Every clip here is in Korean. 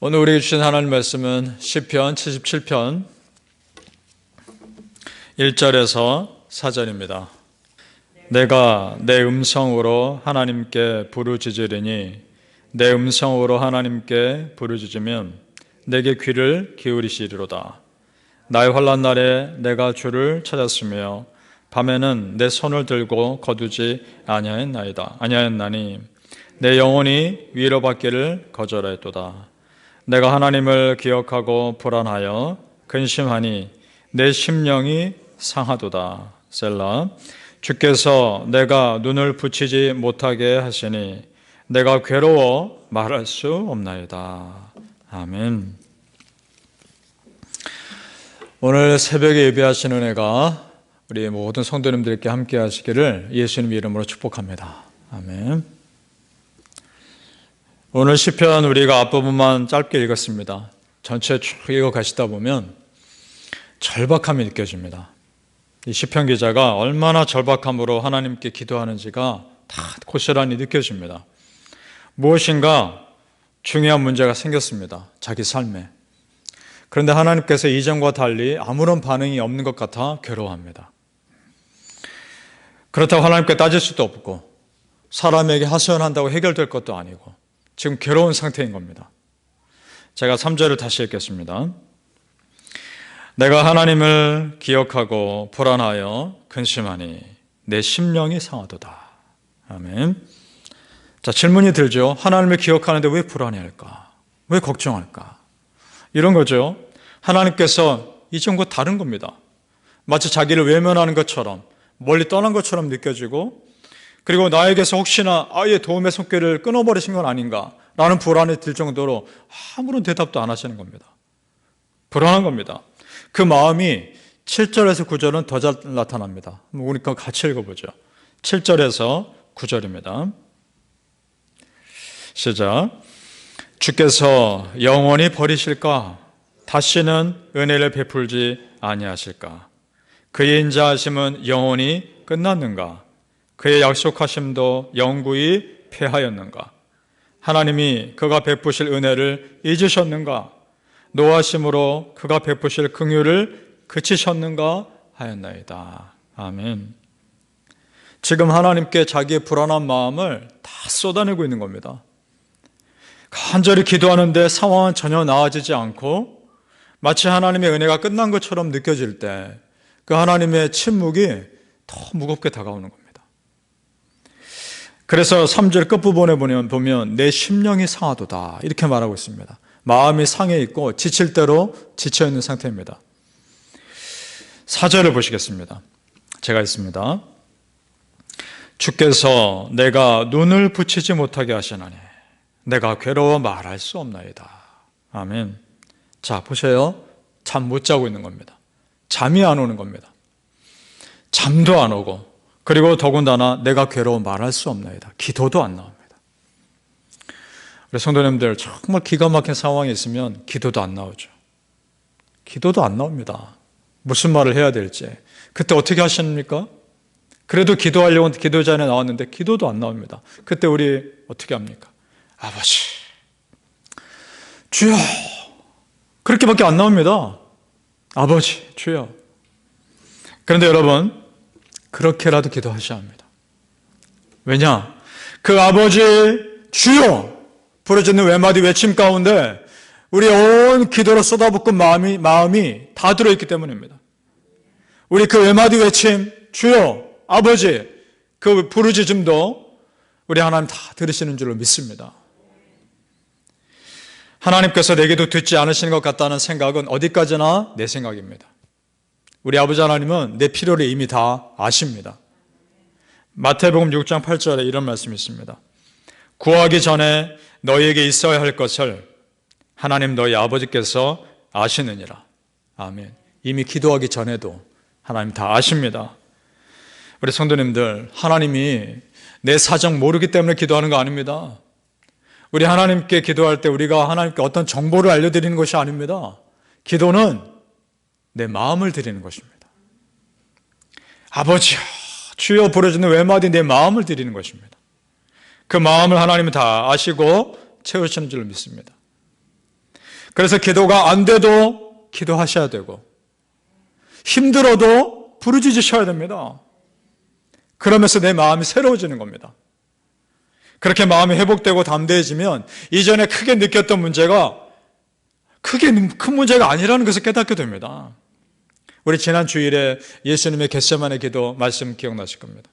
오늘 우리에게 주신 하나님 말씀은 시편 77편 1절에서 4절입니다. 내가 내 음성으로 하나님께 부르짖으리니 내 음성으로 하나님께 부르짖으면 내게 귀를 기울이시리로다. 나의 환난 날에 내가 주를 찾았으며 밤에는 내 손을 들고 거두지 아니하였나이다. 아니하였나니 내 영혼이 위로받기를 거절하였도다. 내가 하나님을 기억하고 불안하여 근심하니 내 심령이 상하도다. 셀라. 주께서 내가 눈을 붙이지 못하게 하시니 내가 괴로워 말할 수 없나이다. 아멘. 오늘 새벽에 예배하시는 은혜가 우리 모든 성도님들께 함께 하시기를 예수님 이름으로 축복합니다. 아멘. 오늘 시편 우리가 앞부분만 짧게 읽었습니다. 전체 쭉 읽어 가시다 보면 절박함이 느껴집니다. 이 시편 기자가 얼마나 절박함으로 하나님께 기도하는지가 다 고스란히 느껴집니다. 무엇인가 중요한 문제가 생겼습니다. 자기 삶에. 그런데 하나님께서 이전과 달리 아무런 반응이 없는 것 같아 괴로워합니다. 그렇다고 하나님께 따질 수도 없고 사람에게 하소연한다고 해결될 것도 아니고 지금 괴로운 상태인 겁니다. 제가 3절을 다시 읽겠습니다. 내가 하나님을 기억하고 불안하여 근심하니 내 심령이 상하도다. 아멘. 자, 질문이 들죠. 하나님을 기억하는데 왜 불안해할까? 왜 걱정할까? 이런 거죠. 하나님께서 이전과 다른 겁니다. 마치 자기를 외면하는 것처럼 멀리 떠난 것처럼 느껴지고 그리고 나에게서 혹시나 아예 도움의 손길을 끊어버리신 건 아닌가 라는 불안이 들 정도로 아무런 대답도 안 하시는 겁니다. 불안한 겁니다. 그 마음이 7절에서 9절은 더 잘 나타납니다. 우리 거 같이 읽어보죠. 7절에서 9절입니다. 시작. 주께서 영원히 버리실까? 다시는 은혜를 베풀지 아니하실까? 그의 인자하심은 영원히 끝났는가? 그의 약속하심도 영구히 패하였는가? 하나님이 그가 베푸실 은혜를 잊으셨는가? 노하심으로 그가 베푸실 긍휼을 그치셨는가 하였나이다. 아멘. 지금 하나님께 자기의 불안한 마음을 다 쏟아내고 있는 겁니다. 간절히 기도하는데 상황은 전혀 나아지지 않고 마치 하나님의 은혜가 끝난 것처럼 느껴질 때 그 하나님의 침묵이 더 무겁게 다가오는 겁니다. 그래서 3절 끝부분에 보면 내 심령이 상하도다 이렇게 말하고 있습니다. 마음이 상해 있고 지칠 대로 지쳐 있는 상태입니다. 4절을 보시겠습니다. 제가 있습니다. 주께서 내가 눈을 붙이지 못하게 하시나니 내가 괴로워 말할 수 없나이다. 아멘. 자, 보세요. 잠 못 자고 있는 겁니다. 잠이 안 오는 겁니다. 잠도 안 오고 그리고 더군다나 내가 괴로워 말할 수 없나이다. 기도도 안 나옵니다. 우리 성도님들 정말 기가 막힌 상황이 있으면 기도도 안 나오죠. 기도도 안 나옵니다. 무슨 말을 해야 될지. 그때 어떻게 하십니까? 그래도 기도하려고 기도 자리에 나왔는데 기도도 안 나옵니다. 그때 우리 어떻게 합니까? 아버지, 주여. 그렇게밖에 안 나옵니다. 아버지, 주여. 그런데 여러분, 그렇게라도 기도하셔야 합니다. 왜냐? 그 아버지 주여 부르짖는 외마디 외침 가운데 우리 온 기도로 쏟아붓고 마음이, 마음이 다 들어있기 때문입니다. 우리 그 외마디 외침 주여 아버지 그 부르짖음도 우리 하나님 다 들으시는 줄로 믿습니다. 하나님께서 내게도 듣지 않으시는 것 같다는 생각은 어디까지나 내 생각입니다. 우리 아버지 하나님은 내 필요를 이미 다 아십니다. 마태복음 6장 8절에 이런 말씀이 있습니다. 구하기 전에 너희에게 있어야 할 것을 하나님 너희 아버지께서 아시느니라. 아멘. 이미 기도하기 전에도 하나님 다 아십니다. 우리 성도님들, 하나님이 내 사정 모르기 때문에 기도하는 거 아닙니다. 우리 하나님께 기도할 때 우리가 하나님께 어떤 정보를 알려드리는 것이 아닙니다. 기도는 내 마음을 드리는 것입니다. 아버지여, 주여 부르짖는 외마디 내 마음을 드리는 것입니다. 그 마음을 하나님은 다 아시고 채우시는 줄로 믿습니다. 그래서 기도가 안 돼도 기도하셔야 되고 힘들어도 부르짖으셔야 됩니다. 그러면서 내 마음이 새로워지는 겁니다. 그렇게 마음이 회복되고 담대해지면 이전에 크게 느꼈던 문제가 크게 큰 문제가 아니라는 것을 깨닫게 됩니다. 우리 지난 주일에 예수님의 겟세만의 기도 말씀 기억나실 겁니다.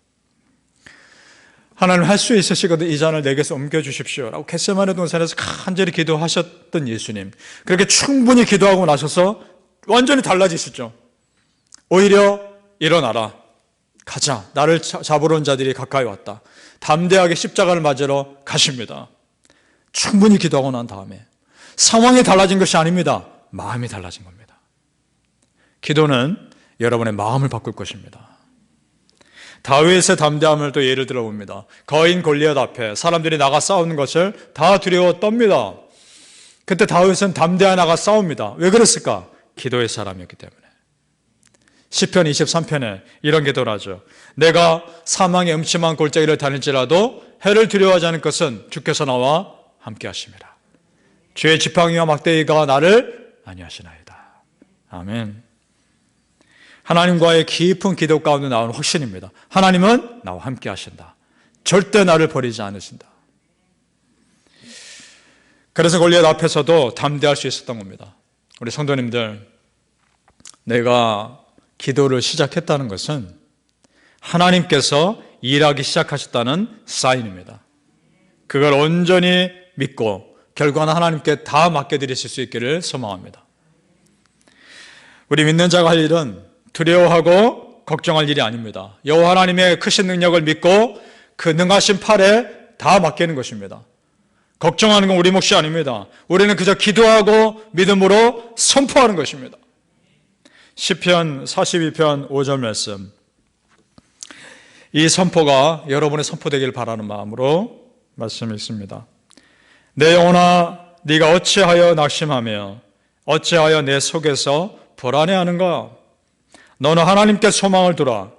하나님 할 수 있으시거든 이 잔을 내게서 옮겨주십시오. 라고 겟세만의 동산에서 간절히 기도하셨던 예수님. 그렇게 충분히 기도하고 나셔서 완전히 달라지시죠. 오히려 일어나라. 가자. 나를 잡으러 온 자들이 가까이 왔다. 담대하게 십자가를 맞으러 가십니다. 충분히 기도하고 난 다음에 상황이 달라진 것이 아닙니다. 마음이 달라진 겁니다. 기도는 여러분의 마음을 바꿀 것입니다. 다윗의 담대함을 또 예를 들어 봅니다. 거인 골리앗 앞에 사람들이 나가 싸우는 것을 다 두려워 떱니다. 그때 다윗은 담대하 나가 싸웁니다. 왜 그랬을까? 기도의 사람이었기 때문에. 시편 23편에 이런 기도를 하죠. 내가 사망의 음침한 골짜기를 다닐지라도 해를 두려워하지 않을 것은 주께서 나와 함께 하심이라. 주의 지팡이와 막대기가 나를 아니하시나이다. 아멘. 하나님과의 깊은 기도 가운데 나오는 확신입니다. 하나님은 나와 함께 하신다. 절대 나를 버리지 않으신다. 그래서 골리앗 앞에서도 담대할 수 있었던 겁니다. 우리 성도님들, 내가 기도를 시작했다는 것은 하나님께서 일하기 시작하셨다는 사인입니다. 그걸 온전히 믿고 결과는 하나님께 다 맡겨드리실 수 있기를 소망합니다. 우리 믿는 자가 할 일은 두려워하고 걱정할 일이 아닙니다. 여호와 하나님의 크신 능력을 믿고 그 능하신 팔에 다 맡기는 것입니다. 걱정하는 건 우리 몫이 아닙니다. 우리는 그저 기도하고 믿음으로 선포하는 것입니다. 시편 42편 5절 말씀. 이 선포가 여러분의 선포되길 바라는 마음으로 말씀 읽습니다. 내 영혼아 네가 어찌하여 낙심하며 어찌하여 내 속에서 불안해하는가? 너는 하나님께 소망을 두라.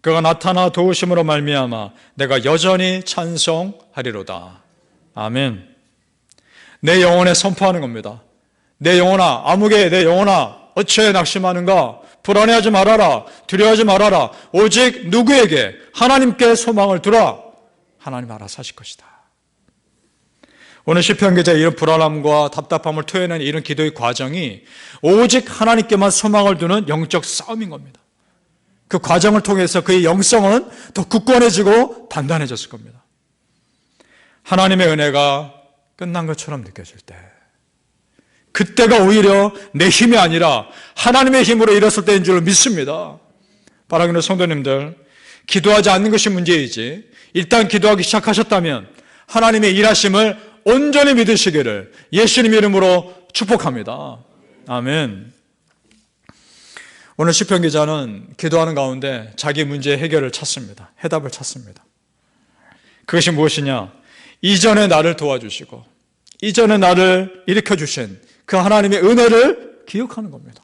그가 나타나 도우심으로 말미암아 내가 여전히 찬송하리로다. 아멘. 내 영혼에 선포하는 겁니다. 내 영혼아, 아무개 내 영혼아, 어찌해 낙심하는가? 불안해하지 말아라. 두려워하지 말아라. 오직 누구에게? 하나님께 소망을 두라. 하나님 알아서 하실 것이다. 오늘 시편 기자의 이런 불안함과 답답함을 토해낸 이런 기도의 과정이 오직 하나님께만 소망을 두는 영적 싸움인 겁니다. 그 과정을 통해서 그의 영성은 더 굳건해지고 단단해졌을 겁니다. 하나님의 은혜가 끝난 것처럼 느껴질 때, 그때가 오히려 내 힘이 아니라 하나님의 힘으로 일었을 때인 줄 믿습니다. 바라기는 성도님들, 기도하지 않는 것이 문제이지, 일단 기도하기 시작하셨다면 하나님의 일하심을 온전히 믿으시기를 예수님 이름으로 축복합니다. 아멘. 오늘 시편 기자는 기도하는 가운데 자기 문제 해결을 찾습니다. 해답을 찾습니다. 그것이 무엇이냐? 이전에 나를 도와주시고 이전에 나를 일으켜 주신 그 하나님의 은혜를 기억하는 겁니다.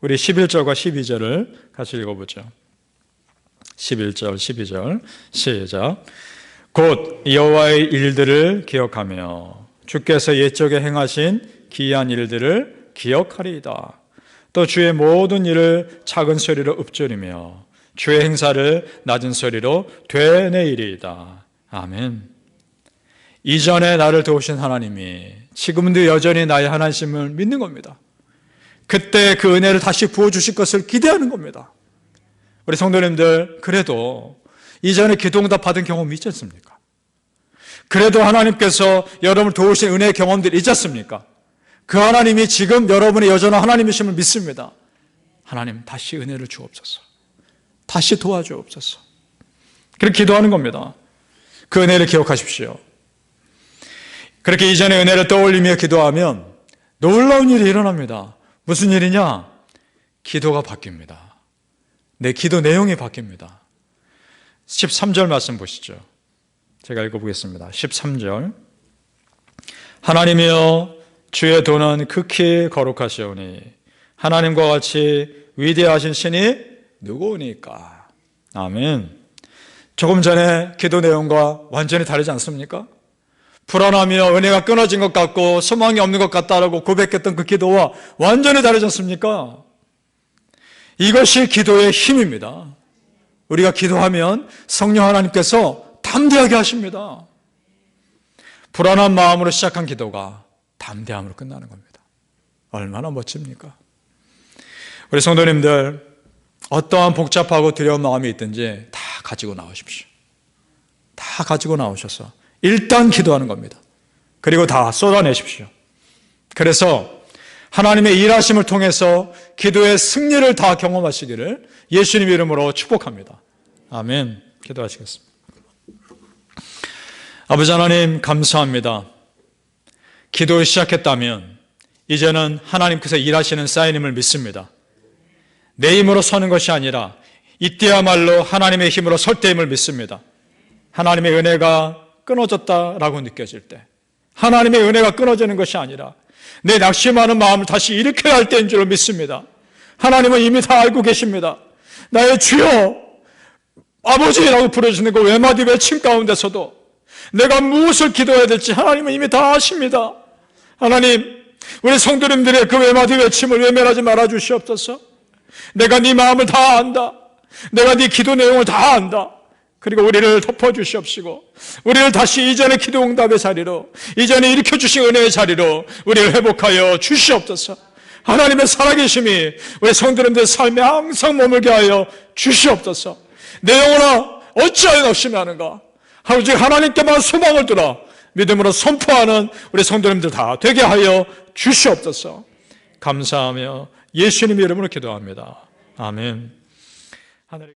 우리 11절과 12절을 같이 읽어보죠. 11절, 12절 시작. 곧 여호와의 일들을 기억하며 주께서 옛적에 행하신 기이한 일들을 기억하리이다. 또 주의 모든 일을 작은 소리로 읊조리며 주의 행사를 낮은 소리로 되뇌이리이다. 아멘. 이전에 나를 도우신 하나님이 지금도 여전히 나의 하나님을 믿는 겁니다. 그때 그 은혜를 다시 부어주실 것을 기대하는 겁니다. 우리 성도님들, 그래도 이전에 기도응답 받은 경험이 있지 않습니까? 그래도 하나님께서 여러분을 도우신 은혜의 경험들이 있지 않습니까? 그 하나님이 지금 여러분의 여전한 하나님이심을 믿습니다. 하나님 다시 은혜를 주옵소서. 다시 도와주옵소서. 그렇게 기도하는 겁니다. 그 은혜를 기억하십시오. 그렇게 이전의 은혜를 떠올리며 기도하면 놀라운 일이 일어납니다. 무슨 일이냐? 기도가 바뀝니다. 내 기도 내용이 바뀝니다. 13절 말씀 보시죠. 제가 읽어보겠습니다. 13절. 하나님이여 주의 도는 극히 거룩하시오니 하나님과 같이 위대하신 신이 누구니까? 아멘. 조금 전에 기도 내용과 완전히 다르지 않습니까? 불안하며 은혜가 끊어진 것 같고 소망이 없는 것 같다라고 고백했던 그 기도와 완전히 다르지 않습니까? 이것이 기도의 힘입니다. 우리가 기도하면 성령 하나님께서 담대하게 하십니다. 불안한 마음으로 시작한 기도가 담대함으로 끝나는 겁니다. 얼마나 멋집니까? 우리 성도님들, 어떠한 복잡하고 두려운 마음이 있든지 다 가지고 나오십시오. 다 가지고 나오셔서 일단 기도하는 겁니다. 그리고 다 쏟아내십시오. 그래서 하나님의 일하심을 통해서 기도의 승리를 다 경험하시기를 예수님 이름으로 축복합니다. 아멘. 기도하시겠습니다. 아버지 하나님 감사합니다. 기도를 시작했다면 이제는 하나님께서 일하시는 사인임을 믿습니다. 내 힘으로 서는 것이 아니라 이때야말로 하나님의 힘으로 설 때임을 믿습니다. 하나님의 은혜가 끊어졌다라고 느껴질 때 하나님의 은혜가 끊어지는 것이 아니라 내 낙심하는 마음을 다시 일으켜야 할 때인 줄 믿습니다. 하나님은 이미 다 알고 계십니다. 나의 주여 아버지라고 부르시는 그 외마디 외침 가운데서도 내가 무엇을 기도해야 될지 하나님은 이미 다 아십니다. 하나님 우리 성도님들의 그 외마디 외침을 외면하지 말아 주시옵소서. 내가 네 마음을 다 안다. 내가 네 기도 내용을 다 안다. 그리고 우리를 덮어주시옵시고 우리를 다시 이전의 기도 응답의 자리로 이전에 일으켜주신 은혜의 자리로 우리를 회복하여 주시옵소서. 하나님의 살아계심이 우리 성도님들 삶에 항상 머물게 하여 주시옵소서. 내 영혼아 어찌하여 낙심하는가? 오직 하나님께만 소망을 두라 믿음으로 선포하는 우리 성도님들 다 되게 하여 주시옵소서. 감사하며 예수님 이름으로 기도합니다. 아멘